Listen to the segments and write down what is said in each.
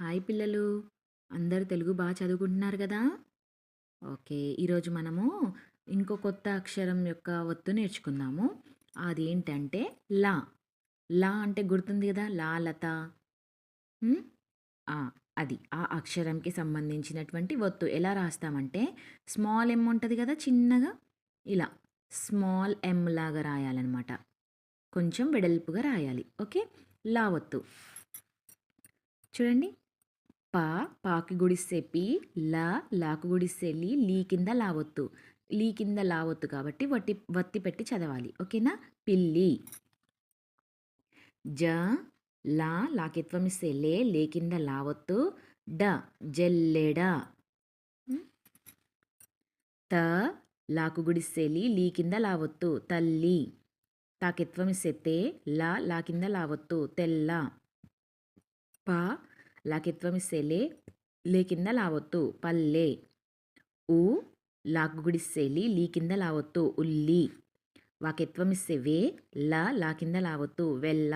Hi పిల్లలు. అందరు తెలుగు బాగా చదువుకుంటున్నారు కదా? ఓకే ఈరోజు మనము ఇంకో కొత్త అక్షరం యొక్క ఒత్తు నేర్చుకుందాము. అదేంటంటే లా. లా అంటే గుర్తుంది కదా? లా లత. అది. ఆ అక్షరంకి సంబంధించినటువంటి ఒత్తు. ఎలా రాస్తామంటే స్మాల్ ఎమ్ ఉంటుంది కదా చిన్నగా? ఇలా. స్మాల్ ఎమ్ లాగా రాయాలన్నమాట. కొంచెం వెడల్పుగా రాయాలి. ఓకే? లా ఒత్తు. చూడండి. పా పాకి గుడిస్తే పి లా లాకు గుడిస్తే లీ లీ కింద లావొత్తు. లీ కింద లావొత్తు కాబట్టి వట్టి వత్తి పెట్టి చదవాలి. ఓకేనా? పిల్లి. జ లా లాకిత్వం ఇస్తే లే లే కింద లావొత్తు. డ జల్లెడ. త లాకు గుడిస్తే లీ లీ కింద లావొత్తు. తల్లి. తాకిత్వం ఇస్తే తే లా లా కింద లావొత్తు. తెల్ల. ప లాకిత్వమిస్తే లే లే కింద లావొత్తు పల్లె. ఉ లాకు గుడిస్తే లీ లీ కింద లావొత్తు ఉల్లి. వాకిత్వమిస్తే వే లా లా కింద లావొత్తు వెల్ల.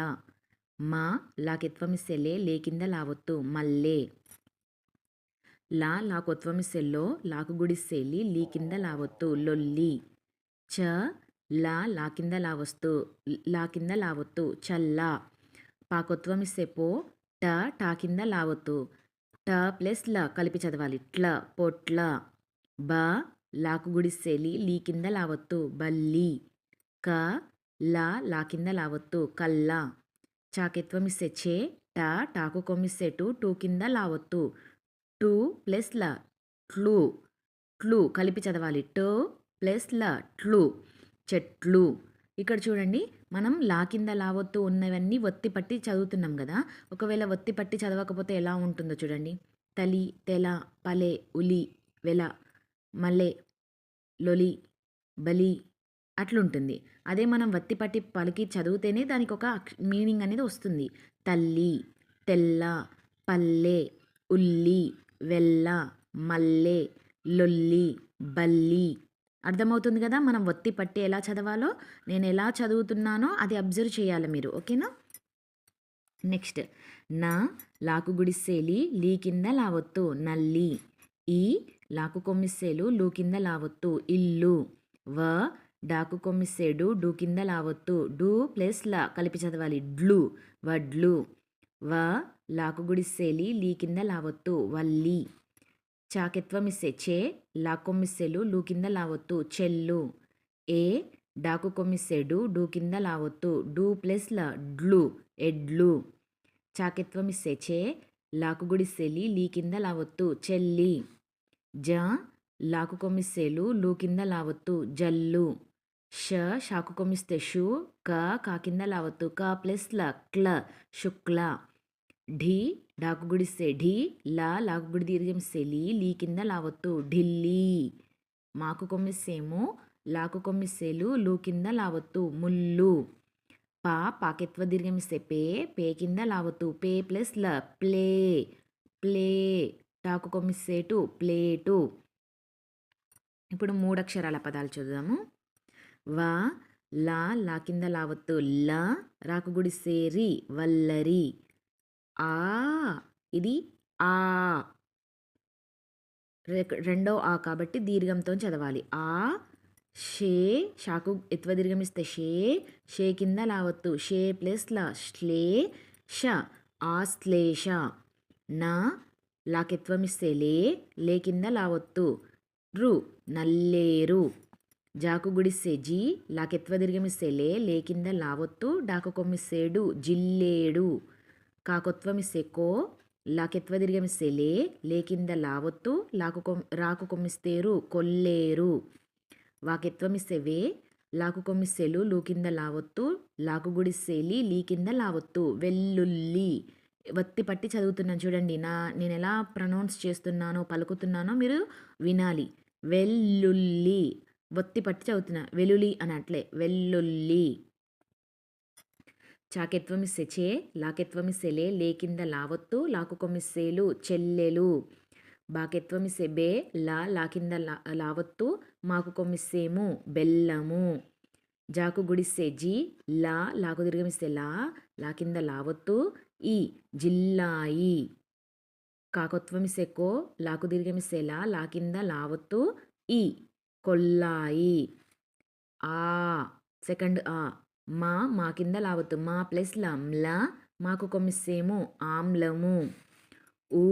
మా లాకిత్వమిస్తే లే లే కింద లావొత్తు మల్లె. లా లాకొత్వం లో లాకు గుడిస్తే లీ లీ కింద లావొత్తు లొల్లి. చ లా లా కింద లావొస్తు లా కింద లావొత్తు చల్ల. పాకొత్వమిస్తే పో ట టా కింద లావొత్తు ట ప్లస్ ల కలిపి చదవాలి. ట్ల పొట్ల బ లాకు గుడిసేలి లీ కింద లావొత్తు బల్లి క లా లా కింద లావొత్తు కల్ల చాకెత్వం ఇస్తే చే ట టాకు కొమ్మిస్తే టు టూ కింద లావొత్తు టూ ప్లస్ ల ట్లు ట్లు కలిపి చదవాలి. టూ ప్లస్ ల ట్లు చెట్లు ఇక్కడ చూడండి మనం లా కింద లావొత్తు ఉన్నవన్నీ ఒత్తి పట్టి చదువుతున్నాం కదా. ఒకవేళ ఒత్తి పట్టి చదవకపోతే ఎలా ఉంటుందో చూడండి. తలి తెల పలే ఉలి వెల మల్లె లొలి బలి అట్లుంటుంది. అదే మనం వత్తి పట్టి పలికి చదివితేనే దానికి ఒక మీనింగ్ అనేది వస్తుంది. తల్లి తెల్ల పల్లె ఉల్లి వెల్ల మల్లె లొల్లి బల్లి అర్థమవుతుంది కదా? మనం ఒత్తి పట్టి ఎలా చదవాలో నేను ఎలా చదువుతున్నానో అది అబ్జర్వ్ చేయాలి మీరు ఓకేనా? నెక్స్ట్ నా లాకు గుడిసేలి లీ కింద లావొత్తు నల్లి ఈ లాకు కొమ్మిస్సేలు లూ కింద లావొత్తు ఇల్లు వ డాకు కొమ్మిస్సేడు డూ కింద లావొత్తు డూ ప్లస్ లా కలిపి చదవాలి డ్లు వడ్లు వ లాకు గుడిసేలి లీ కింద లావొత్తు వల్లి. చాకెత్వం ఇస్తే చే లాకొమ్మిస్సెలు లూ కింద లావొత్తు చెల్లు. ఏ డాకు కొమ్మిస్సెడు డూ కింద లావొత్తు డూ ప్లస్ ల డ్లు ఎడ్లు. చాకెత్వం ఇస్తే చే లాకు గుడిస్సెలి లీ కింద లావొత్తు చెల్లి. జ లాకు కొమ్మిస్సేలు లూ కింద లావొత్తు జల్లు. ష షాకు కొమ్మిస్తే షు క కా కింద లావొత్తు క ప్లస్ ల క్ల శుక్ల. ఢీ డాకు గుడిస్తే ఢీ లా లాకు గుడి దీర్ఘమిస్తే లీ లీ కింద లావొత్తు ఢిల్లీ. మాకు కొమ్మిస్తేమో లాకు కొమ్మిస్తేలు లూ కింద లావొత్తు ముల్లు. పా పాకెత్వ దీర్ఘమిస్తే పే పే కింద లావొత్తు పే ప్లస్ ల ప్లే ప్లే. టాకు కొమ్మిస్తేటు ప్లేటు. ఇప్పుడు మూడు అక్షరాల పదాలు చదుదాము. వా లా లా కింద లావొత్తు ల రాకు గుడిసేరి వల్లరి. ఆ! ఇది ఆ. రెండో ఆ కాబట్టి దీర్ఘంతో చదవాలి. ఆ షే షాకు ఎత్వ దీర్ఘం ఇస్తే షే షే కింద లావత్తు షే ప్లస్ లా శ్లే ష. శ్లేష నా లాకెత్వం ఇస్తే లే లే కింద లావత్తు రు నల్లేరు జాకు గుడిస్తే జీ లాకెత్వ దీర్ఘమిస్తే లే లే కింద లావొత్తు డాకు కొమ్మిస్తేడు జిల్లేడు కాకొత్వం ఇస్తే కో లాకెత్వ దీర్ఘమిస్తే లే లే కింద లావొత్తు లాకు కొమ్ రాకు కొమ్మిస్తేరు కొల్లేరు. వాకెత్వం ఇస్తే వే లాకు కొమ్మిస్తేలు లూ కింద లావొత్తు లాకు గుడిస్తేలి లీ కింద లావొత్తు వెల్లుల్లి. వత్తి పట్టి చదువుతున్నాను చూడండి నా నేను ఎలా ప్రొనౌన్స్ చేస్తున్నానో పలుకుతున్నానో మీరు వినాలి. వెల్లుల్లి. వత్తి పట్టి చదువుతున్నా వెలులి అనట్లే వెల్లుల్లి. చాకెత్వం చే లాకెత్వమిస్సెలే లే కింద లావొత్తు లాకు కొమ్మిస్తేలు చెల్లెలు. బాకెత్వం బే లా లా కింద లా లావొత్తు మాకు కొమ్మిస్సేము బెల్లము. జాకు గుడిస్సే జి లా లాకు దీర్ఘమిస్తే లా లా కింద లావొత్తు ఈ జిల్లాయి. కాకొత్వమిసెకో లాకు దీర్ఘమిసెలా లా కింద లావత్తు ఈ కొల్లాయి. ఆ సెకండ్ ఆ. మా మా కింద లావత్తు మా ప్లస్ లంల మాకు కొమ్మిసేము ఆమ్లము. ఊ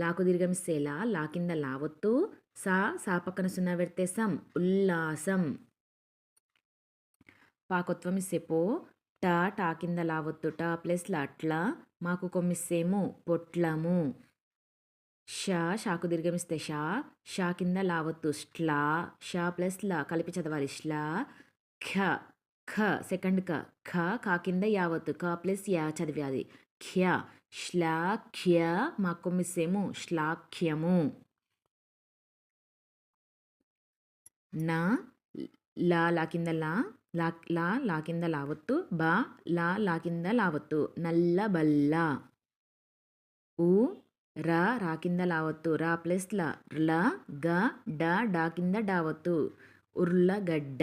లాకు దీర్ఘమిసెలా లా కింద లావత్తు సా సా పక్కన సున్నా పెడితే సం ఉల్లాసం. పాకొత్వమిసెపో టా టా కింద లావత్తు టా ప్లస్ అట్లా మాకు కొమ్మిస్సేము పొట్లము. షా షాకు దీర్ఘమిస్తే షా షా కింద లావత్తు స్ట్లా షా ప్లస్ లా కలిపి చదవాలి. ష్లా ఖ ఖ సెకండ్ క ఖ కా కింద యావత్తు క ప్లస్ యా చదివాలి ఖ్య శ్లాఖ్య మా కొమ్మిసేము శ్లాఖ్యము. నా లా లా కింద లా లా లా లా కింద లావత్తు. బా లా లా కింద లావత్తు. నల్ల బల్ల. ఉ రా రా కింద లావత్తు. రా ప్లస్ లా ల గ డ డా కింద డావత్తు. ఉర్లగడ్డ.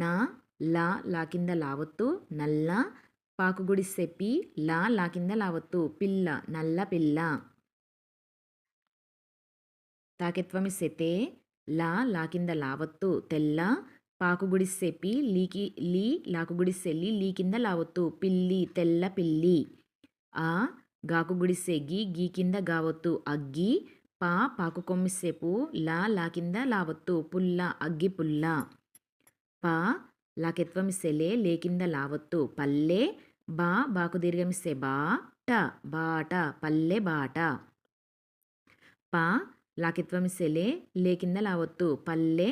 నా లా లా కింద లావత్తు నల్ల పాకుగుడి సెపి లా లా కింద లావత్తు పిల్ల నల్ల పిల్ల తాకెత్వమిసెతే లా లా కింద లావత్తు తెల్ల పాకుగుడిసెపి లీకి లీ లాకుగుడిసెల్లి లీ కింద లావత్తు పిల్లి తెల్ల పిల్లి ఆ గాకుగుడిసె గీ కింద గావత్తు అగ్గి పా పాకు కొమ్మిసేపు లా లా కింద లావత్తు పుల్ల అగ్గి పుల్ల పా లాకెత్వమిసెలే లే కింద లావత్తు. పల్లె బా బాకు దీర్ఘమిసే బా ట బాట పల్లె బాట పా లాకెత్వమిసెలే లే కింద లావత్తు. పల్లె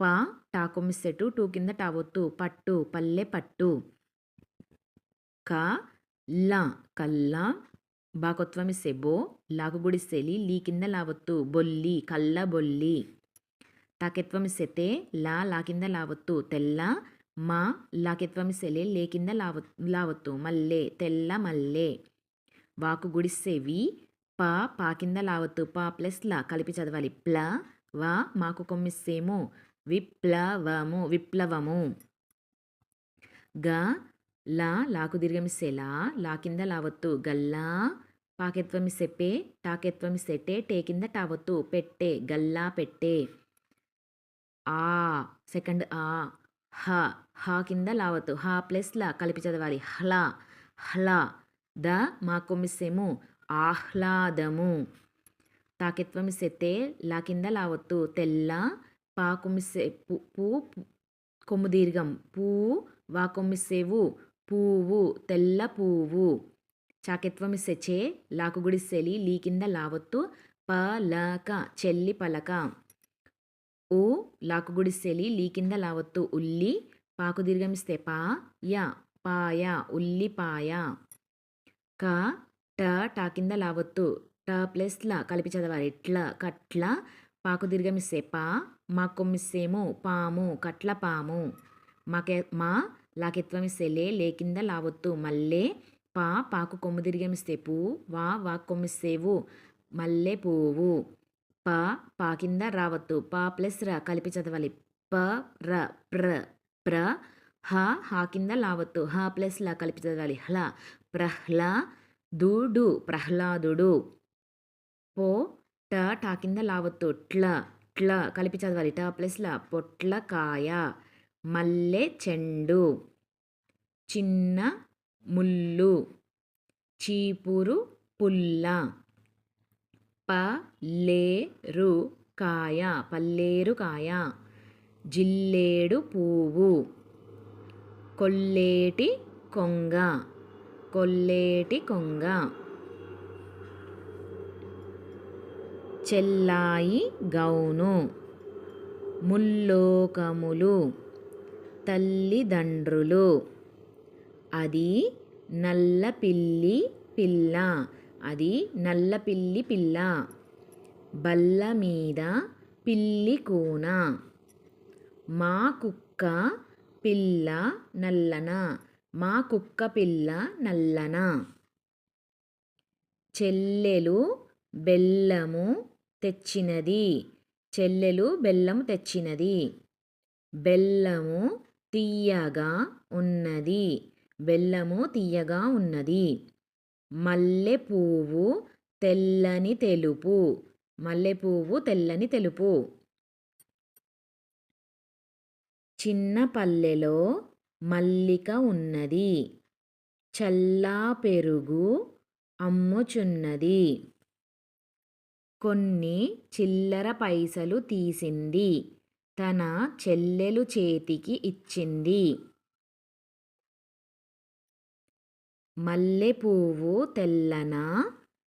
పా టాకొమ్మిసెటు టూ కింద టావత్తు. పట్టు పల్లె పట్టు. క ల కల్ల సెబో బో లాకుగుడిసెలి లీ కింద లావత్తు. బొల్లి కల్ల బొల్లి. తాకెత్వమిసెతే లా లా కింద లావత్తు. తెల్ల మా లాకెత్వమిసెలే లే కింద లావ లావత్తు. మల్లె తెల్ల మల్లె. వాకు గుడిసేవి పా పా కింద లావత్తు. పా ప్లస్ లా కలిపి చదవాలి. ప్ల వా మాకు కొమ్మిస్సేము. విప్లవము విప్లవము. గ లా లాకు దీర్ఘమిస్సే లా కింద లావత్తు. గల్లా పాకెత్వమిసెపే టాకెత్వమిసెటే టే కింద టావత్తు. పెట్టే గల్లా పెట్టే. ఆ సెకండ్ ఆ. హ హ కింద లావత్తు. హ ప్లస్ లా కలిపి చదవాలి. హ్లా హ్లా ద మా కొమ్మిసేము ఆహ్లాదము. తాకెత్వమిసెతే లా కింద లావత్తు. తెల్ల పా కొమ్మిసే పు పూ కొమ్ము దీర్ఘం. పూ వా కొమ్మిసేవు పువ్వు తెల్ల పువ్వు లాకు గుడిసెలి లీ కింద లావత్తు పలక చెల్లి పలక. ఉ లాకుగుడిసెలి లీ కింద లావత్తు ఉల్లి పాకు దీర్ఘమిస్తే పా యా పాయ ఉల్లిపాయ క ట టా కింద లావత్తు ట ప్లస్ ల కలిపి చదవాలి. ఇట్ల కట్ల పాకు దీర్ఘమిస్తే పా మా కొమ్మిస్సేము పాము కట్ల పాము. మాకే మా లాకెత్వమిసెలే లే కింద లావత్తు మల్లె పా పాకు కొమ్ము దీర్ఘమిస్తే పూ వా వా కొమ్మిస్తేవు మల్లె పువ్వు. ప పా కింద రావత్తు పా ప్లస్ ర కలిపి చదవాలి. ప ర ప్ర ప్ర హ హా కింద లావత్తు హ ప్లస్ ల కలిపి చదవాలి. హ్ల ప్రహ్లా దుడు ప్రహ్లాదుడు. పో ట టా కింద లావత్తు ట్ల ట్ల కలిపి చదవాలి. ట ప్లస్ ల పొట్లకాయ మల్లె చెండు చిన్న ముల్లు చీపురు పుల్ల. పల్లేరు కాయ పల్లేరు కాయ జిల్లేడు పువ్వు కొల్లేటి కొంగ కొల్లేటి కొంగ చెల్లాయి గౌను ముల్లోకములు తల్లిదండ్రులు అది నల్ల పిల్లి పిల్ల అది నల్ల పిల్లి పిల్ల. బల్ల మీద పిల్లి కూన. మా కుక్క పిల్ల నల్లన. మా కుక్క పిల్ల నల్లన. చెల్లెలు బెల్లము తెచ్చినది. చెల్లెలు బెల్లము తెచ్చినది. బెల్లము తీయగా ఉన్నది. బెల్లము తీయగా ఉన్నది. మల్లె పువ్వు తెల్లని తెలుపు. మల్లెపువ్వు తెల్లని తెలుపు. చిన్న పల్లెలో మల్లిక ఉన్నది. చల్లా పెరుగు అమ్ముచున్నది. కొన్ని చిల్లర పైసలు తీసింది. తన చెల్లెలు చేతికి ఇచ్చింది. మల్లె పువ్వు తెల్లన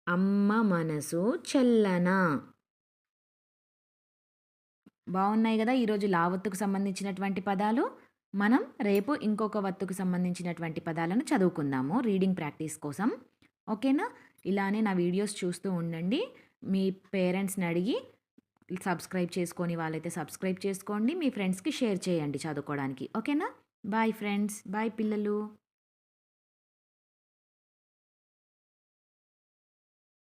అమ్మ మనసు చెల్లన? బాగున్నాయి కదా ఈరోజు లావత్తుకు సంబంధించినటువంటి పదాలు. మనం రేపు ఇంకొక వత్తుకు సంబంధించినటువంటి పదాలను చదువుకుందాము రీడింగ్ ప్రాక్టీస్ కోసం. ఓకేనా? ఇలానే నా వీడియోస్ చూస్తూ ఉండండి. మీ పేరెంట్స్ని అడిగి సబ్స్క్రైబ్ చేసుకొని వాళ్ళైతే సబ్స్క్రైబ్ చేసుకోండి. మీ ఫ్రెండ్స్కి షేర్ చేయండి చదువుకోవడానికి. ఓకేనా? బాయ్ ఫ్రెండ్స్ బాయ్ పిల్లలు.